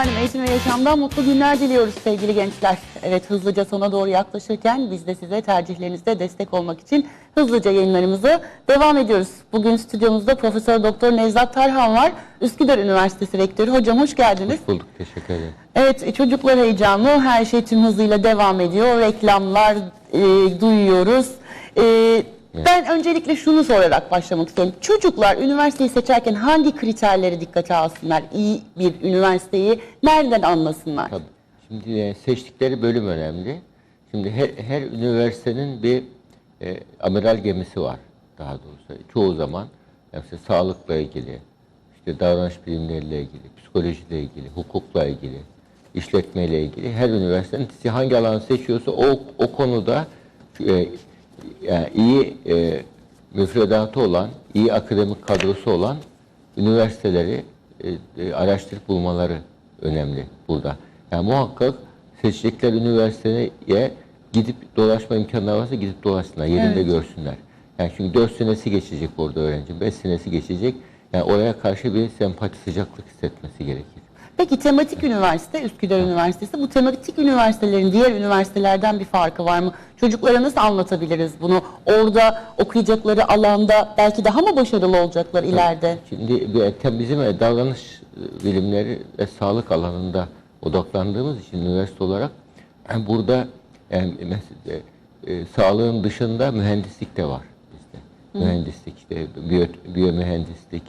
Efendim eğitim ve yaşamdan mutlu günler diliyoruz sevgili gençler. Evet hızlıca sona doğru yaklaşırken biz de size tercihlerinizde destek olmak için hızlıca yayınlarımızı devam ediyoruz. Bugün stüdyomuzda Profesör Doktor Nevzat Tarhan var. Üsküdar Üniversitesi Rektörü. Hocam hoş geldiniz. Hoş bulduk, teşekkür ederim. Evet çocuklar heyecanlı. Her şey tüm hızıyla devam ediyor. Reklamlar e, duyuyoruz. E, Ben öncelikle şunu sorarak başlamak istiyorum. Çocuklar üniversiteyi seçerken hangi kriterleri dikkate alsınlar? İyi bir üniversiteyi nereden anlasınlar? Tabii. Şimdi e, seçtikleri bölüm önemli. Şimdi her, her üniversitenin bir e, amiral gemisi var daha doğrusu. Çoğu zaman yani sağlıkla ilgili, işte davranış bilimleriyle ilgili, psikolojiyle ilgili, hukukla ilgili, işletmeyle ilgili her üniversitenin hangi alanı seçiyorsa o, o konuda e, yani iyi e, müfredatı olan, iyi akademik kadrosu olan üniversiteleri e, e, araştırıp bulmaları önemli burada. Yani muhakkak seçecekleri üniversiteye gidip dolaşma imkanları varsa gidip dolaşsınlar, yerinde görsünler. Yani çünkü 4 senesi geçecek orada öğrenci, 5 senesi geçecek. Yani oraya karşı bir sempati, sıcaklık hissetmesi gerekir. Peki tematik üniversite, Üsküdar Üniversitesi. Bu tematik üniversitelerin diğer üniversitelerden bir farkı var mı? Çocuklara nasıl anlatabiliriz bunu? Orada okuyacakları alanda belki daha mı başarılı olacaklar ileride? Şimdi tem- bizim e, davranış e, bilimleri ve sağlık alanında odaklandığımız için üniversite olarak burada yani mesela, e, sağlığın dışında mühendislik de var bizde. Mühendislik işte biyo, biyomühendislik,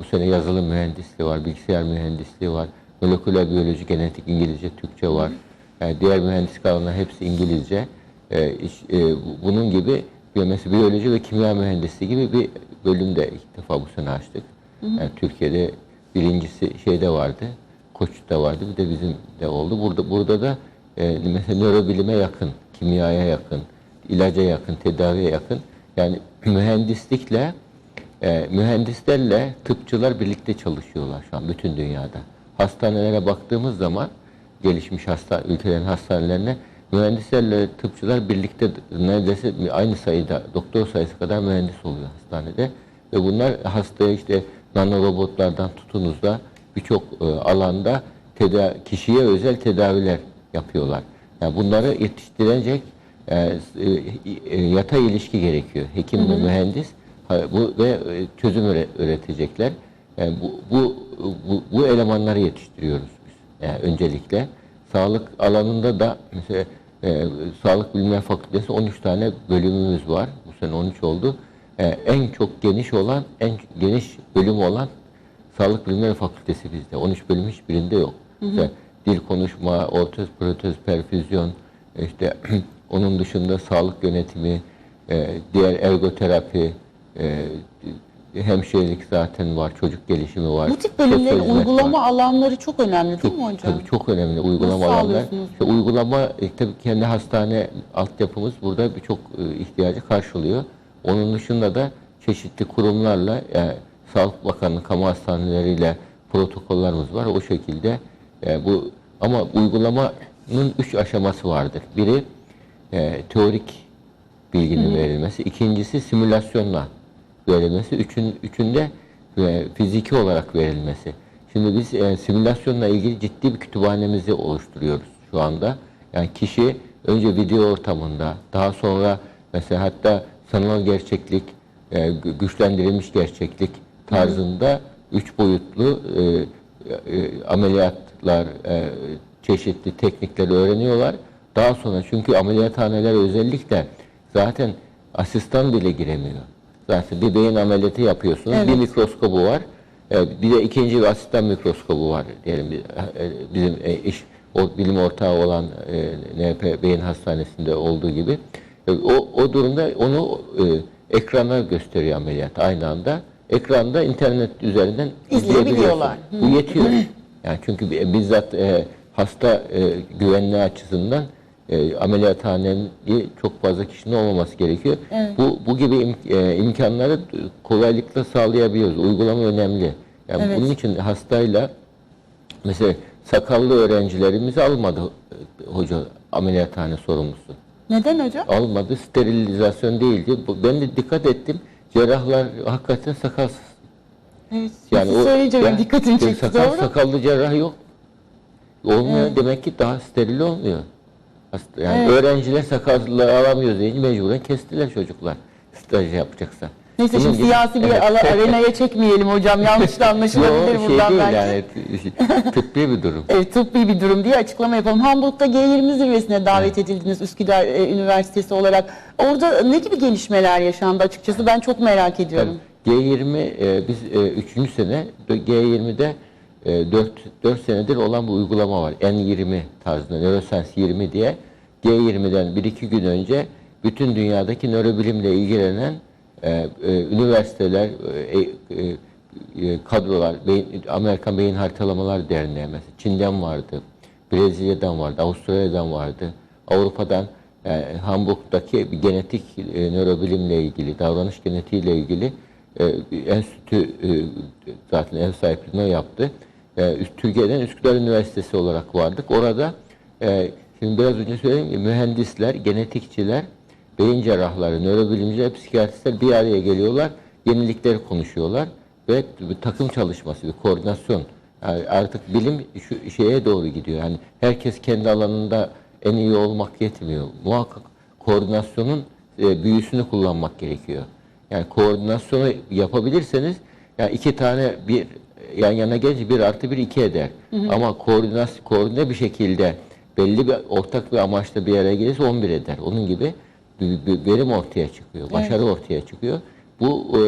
bu sene yazılım mühendisliği var, bilgisayar mühendisliği var, moleküler biyoloji, genetik İngilizce, Türkçe var. Yani diğer mühendislik alanları hepsi İngilizce. E, iş- e, bu- bunun gibi mesela biyoloji ve kimya mühendisliği gibi bir bölüm de ilk defa bu sene açtık. Yani Türkiye'de birincisi şeyde vardı, Koç'ta vardı, bir de bizim de oldu. Burada burada da e, mesela nörobilime yakın, kimyaya yakın, ilaca yakın, tedaviye yakın. Yani mühendislikle e, mühendislerle tıpçılar birlikte çalışıyorlar şu an bütün dünyada. Hastanelere baktığımız zaman gelişmiş hasta ülkelerin hastanelerine mühendislerle tıpçılar birlikte neredeyse aynı sayıda doktor sayısı kadar mühendis oluyor hastanede ve bunlar hastaya işte nanorobotlardan tutunuz da birçok e, alanda teda kişiye özel tedaviler yapıyorlar. Yani bunları yetiştirecek e, e, e, yatay ilişki gerekiyor. Hekim ve mühendis bu ve e, çözüm üre- üretecekler. Yani bu, bu bu bu elemanları yetiştiriyoruz biz. Yani öncelikle sağlık alanında da mesela e, Sağlık Bilimler Fakültesi 13 tane bölümümüz var. Bu sene 13 oldu. E, en çok geniş olan, en geniş bölüm olan Sağlık Bilimleri Fakültesi bizde. 13 bölüm hiçbirinde yok. İşte dil konuşma, ortoz, protez, perfüzyon, işte onun dışında sağlık yönetimi, e, diğer ergoterapi, e, hemşirelik zaten var, çocuk gelişimi var. Bu tip bölümlerin uygulama var. alanları çok önemli değil mi hocam? Tabii çok önemli uygulama Nasıl alanlar. sağlıyorsunuz İşte uygulama e, tabii kendi hastane altyapımız burada birçok e, ihtiyacı karşılıyor. Onun dışında da çeşitli kurumlarla yani Sağlık Bakanlığı kamu hastaneleriyle protokollerimiz var. O şekilde e, bu ama uygulamanın üç aşaması vardır. Biri e, teorik bilginin verilmesi, ikincisi simülasyonla verilmesi, üçün, üçünde e, fiziki olarak verilmesi. Şimdi biz e, simülasyonla ilgili ciddi bir kütüphanemizi oluşturuyoruz şu anda. Yani kişi önce video ortamında, daha sonra mesela hatta sanal gerçeklik, e, gü- güçlendirilmiş gerçeklik tarzında üç boyutlu e, e, ameliyatlar, e, çeşitli teknikleri öğreniyorlar. Daha sonra çünkü ameliyathaneler özellikle zaten asistan bile giremiyor. Zaten bir beyin ameliyatı yapıyorsunuz. Evet. Bir mikroskobu var. Bir de ikinci bir asistan mikroskobu var diyelim e, bizim e, iş o bilim ortağı olan e, NP Beyin Hastanesi'nde olduğu gibi. O, o durumda onu e, ekrana gösteriyor ameliyat aynı anda. Ekranda internet üzerinden İzleyebiliyorlar. Bu yetiyor. Yani çünkü bi- bizzat e, hasta e, güvenliği açısından e, ameliyathanenin çok fazla kişinin olmaması gerekiyor. Bu bu gibi im- e, imkanları kolaylıkla sağlayabiliyoruz. Uygulama önemli. Yani Evet. bunun için hastayla mesela sakallı öğrencilerimizi almadı e, hoca ameliyathane sorumlusu. Neden hocam? Almadı. Sterilizasyon değildi. Bu- Ben de dikkat ettim. Cerrahlar hakikaten sakalsız. Evet. Yani Siz söyleyince benim dikkatimi yani çekti sakal, doğru. Sakallı cerrah yok. olmuyor. Demek ki daha steril olmuyor. Yani Evet. öğrenciler sakallığı alamıyoruz deyince mecburen kestiler çocuklar. Staj yapacaksa. Neyse Bunun şimdi gibi- siyasi bir Evet. ala- arenaya çekmeyelim hocam. Yanlış da anlaşılabilir Yo, şey buradan değil belki. yani tıbbi bir durum. Evet, tıbbi bir durum diye açıklama yapalım. Hamburg'da G20 zirvesine davet edildiniz Üsküdar e, Üniversitesi olarak. Orada ne gibi gelişmeler yaşandı açıkçası ben çok merak ediyorum. G20 e, biz e, üçüncü sene G20'de e, 4, 4 senedir olan bir uygulama var. N20 tarzında Neuroscience 20 diye G20'den 1-2 gün önce bütün dünyadaki nörobilimle ilgilenen e, e, üniversiteler, e, e, e, kadrolar, beyin, Amerikan Beyin Haritalamalar Derneği mesela Çin'den vardı, Brezilya'dan vardı, Avustralya'dan vardı, Avrupa'dan e, Hamburg'daki bir genetik e, nörobilimle ilgili, davranış genetiğiyle ilgili e, enstitü e, zaten ev sahipliğini yaptı. E, Türkiye'den Üsküdar Üniversitesi olarak vardık. Orada e, şimdi biraz önce söylediğim gibi mühendisler, genetikçiler, beyin cerrahları, nörobilimciler, psikiyatristler bir araya geliyorlar, yenilikleri konuşuyorlar ve bir takım çalışması, bir koordinasyon. Yani artık bilim şu şeye doğru gidiyor. Yani herkes kendi alanında en iyi olmak yetmiyor. Muhakkak koordinasyonun e, büyüsünü kullanmak gerekiyor. Yani koordinasyonu yapabilirseniz yani iki tane bir yan yana gelince bir artı bir iki eder. Ama koordinasyon koordine bir şekilde belli bir ortak bir amaçla bir yere gelirse 11 eder. Onun gibi bir, bir verim ortaya çıkıyor, başarı ortaya çıkıyor. Bu e,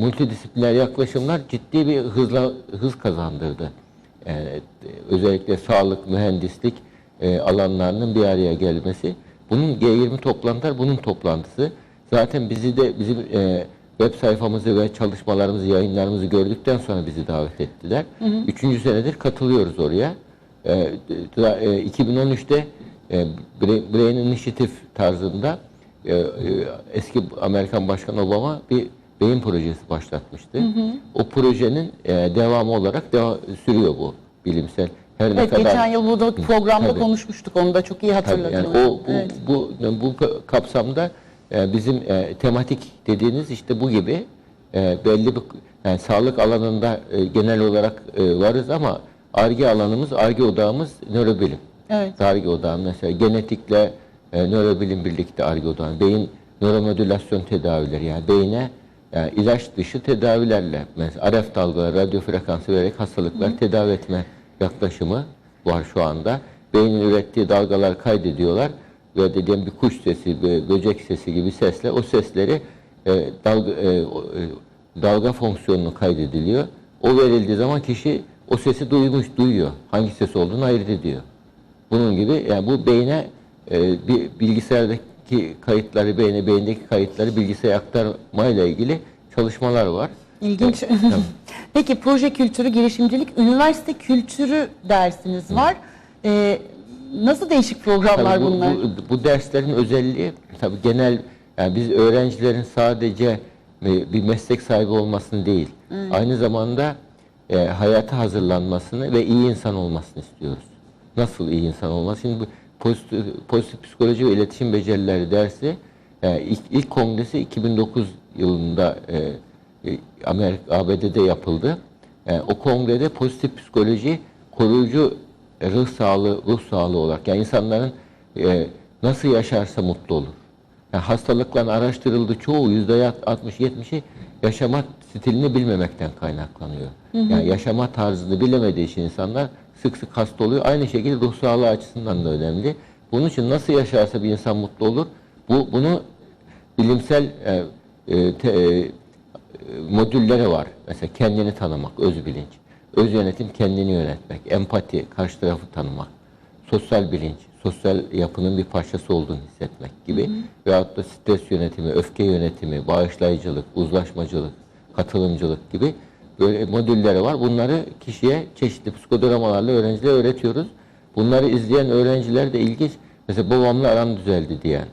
multidisipliner yaklaşımlar ciddi bir hızla hız kazandırdı. Yani, e, özellikle sağlık, mühendislik e, alanlarının bir araya gelmesi. Bunun G20 toplantılar bunun toplantısı. Zaten bizi de bizim e, web sayfamızı ve çalışmalarımızı, yayınlarımızı gördükten sonra bizi davet ettiler. Üçüncü senedir katılıyoruz oraya. E, da- e, 2013'te e, Bra- Brain Initiative tarzında e, e, eski Amerikan Başkanı Obama bir beyin projesi başlatmıştı. O projenin e, devamı olarak deva- sürüyor bu bilimsel. Her ne Evet, kadar geçen yıl burada programda Tabii. konuşmuştuk onu da çok iyi hatırladım. yani o bu, Evet. bu bu kapsamda e, bizim e, tematik dediğiniz işte bu gibi e, belli bir yani sağlık alanında e, genel olarak e, varız ama arge alanımız, arge odağımız nörobilim. Evet. Arge odağı mesela genetikle e, nörobilim birlikte arge odağı. Beyin nöromodülasyon tedavileri yani beyne yani ilaç dışı tedavilerle mesela RF dalgaları, radyo frekansı vererek hastalıklar tedavi etme yaklaşımı var şu anda. Beynin ürettiği dalgalar kaydediyorlar ve dediğim bir kuş sesi, bir böcek sesi gibi sesle o sesleri e, dalga, e, e, dalga fonksiyonunu kaydediliyor. O verildiği zaman kişi o sesi duymuş, duyuyor. Hangi ses olduğunu ayırt ediyor. Bunun gibi yani bu beyne e, bir bilgisayardaki kayıtları beyne, beyindeki kayıtları bilgisayara aktarmayla ilgili çalışmalar var. İlginç. Peki proje kültürü, girişimcilik, üniversite kültürü dersiniz var. Ee, nasıl değişik programlar Tabii bu, bunlar? Bu, bu derslerin özelliği tabii genel yani biz öğrencilerin sadece e, bir meslek sahibi olmasını değil, aynı zamanda e, hayata hazırlanmasını ve iyi insan olmasını istiyoruz. Nasıl iyi insan olması? Şimdi bu pozitif, pozitif psikoloji ve iletişim becerileri dersi e, ilk, ilk kongresi 2009 yılında e, e, Amerika ABD'de yapıldı. E, o kongrede pozitif psikoloji koruyucu e, ruh sağlığı ruh sağlığı olarak yani insanların e, nasıl yaşarsa mutlu olur. Yani hastalıkların araştırıldığı çoğu yüzde 60-70'i yaşama stilini bilmemekten kaynaklanıyor. Yani yaşama tarzını bilemediği için insanlar sık sık hasta oluyor. Aynı şekilde ruh sağlığı açısından da önemli. Bunun için nasıl yaşarsa bir insan mutlu olur. Bu bunu bilimsel e, e, te- e, modülleri var. Mesela kendini tanımak, öz bilinç. Öz yönetim kendini yönetmek, empati, karşı tarafı tanımak, sosyal bilinç, sosyal yapının bir parçası olduğunu hissetmek gibi. Veyahut da stres yönetimi, öfke yönetimi, bağışlayıcılık, uzlaşmacılık, katılımcılık gibi böyle modülleri var. Bunları kişiye çeşitli psikodramalarla öğrencilere öğretiyoruz. Bunları izleyen öğrenciler de ilginç. Mesela babamla aram düzeldi diyen,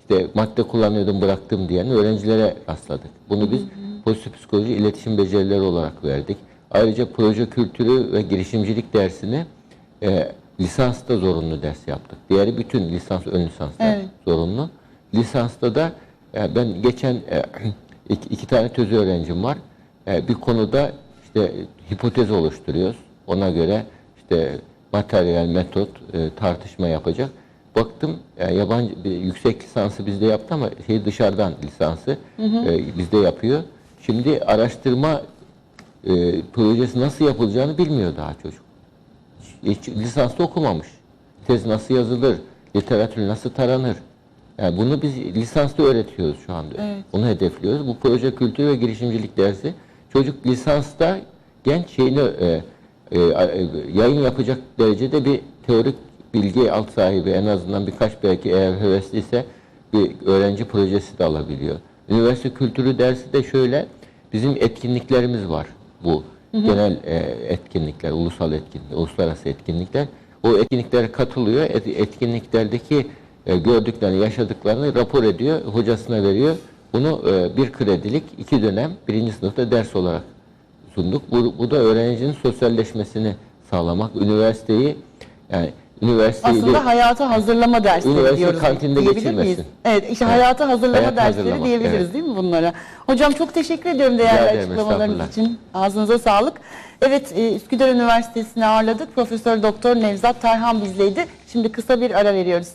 işte madde kullanıyordum bıraktım diyen öğrencilere rastladık. Bunu biz pozitif psikoloji iletişim becerileri olarak verdik. Ayrıca proje kültürü ve girişimcilik dersini e, lisansta zorunlu ders yaptık. Diğeri bütün lisans, ön lisanslar Evet. zorunlu. Lisansta da e, ben geçen e, iki, iki tane tez öğrencim var. E, bir konuda işte hipotez oluşturuyoruz. Ona göre işte materyal, metot e, tartışma yapacak. Baktım yani yabancı bir yüksek lisansı bizde yaptı ama şey dışarıdan lisansı e, bizde yapıyor. Şimdi araştırma e, projesi nasıl yapılacağını bilmiyor daha çocuk. Hiç lisanslı okumamış. Tez nasıl yazılır, literatür nasıl taranır. Yani bunu biz lisanslı öğretiyoruz şu anda. Evet. Onu hedefliyoruz. Bu proje kültür ve girişimcilik dersi çocuk lisansta genç şeyini e, e, e, yayın yapacak derecede bir teorik bilgi alt sahibi en azından birkaç belki eğer hevesliyse bir öğrenci projesi de alabiliyor. Üniversite kültürü dersi de şöyle bizim etkinliklerimiz var bu genel e, etkinlikler, ulusal etkinlikler, uluslararası etkinlikler. O etkinliklere katılıyor. Et- etkinliklerdeki e, gördüklerini, yaşadıklarını rapor ediyor, hocasına veriyor. Bunu e, bir kredilik iki dönem birinci sınıfta ders olarak sunduk. Bu, bu da öğrencinin sosyalleşmesini sağlamak. Üniversiteyi yani üniversiteyi de- Aslında hayata hazırlama dersleri Üniversite diyoruz. kantinde diyebilir geçirmesin. miyiz? Evet, işte Evet. hayata hazırlama Hayat dersleri hazırlamak, diyebiliriz evet. değil mi bunlara? Hocam çok teşekkür ediyorum değerli ederim, açıklamalarınız için. Ağzınıza sağlık. Evet, e, Üsküdar Üniversitesi'ni ağırladık. Profesör Doktor Nevzat Tarhan bizleydi. Şimdi kısa bir ara veriyoruz.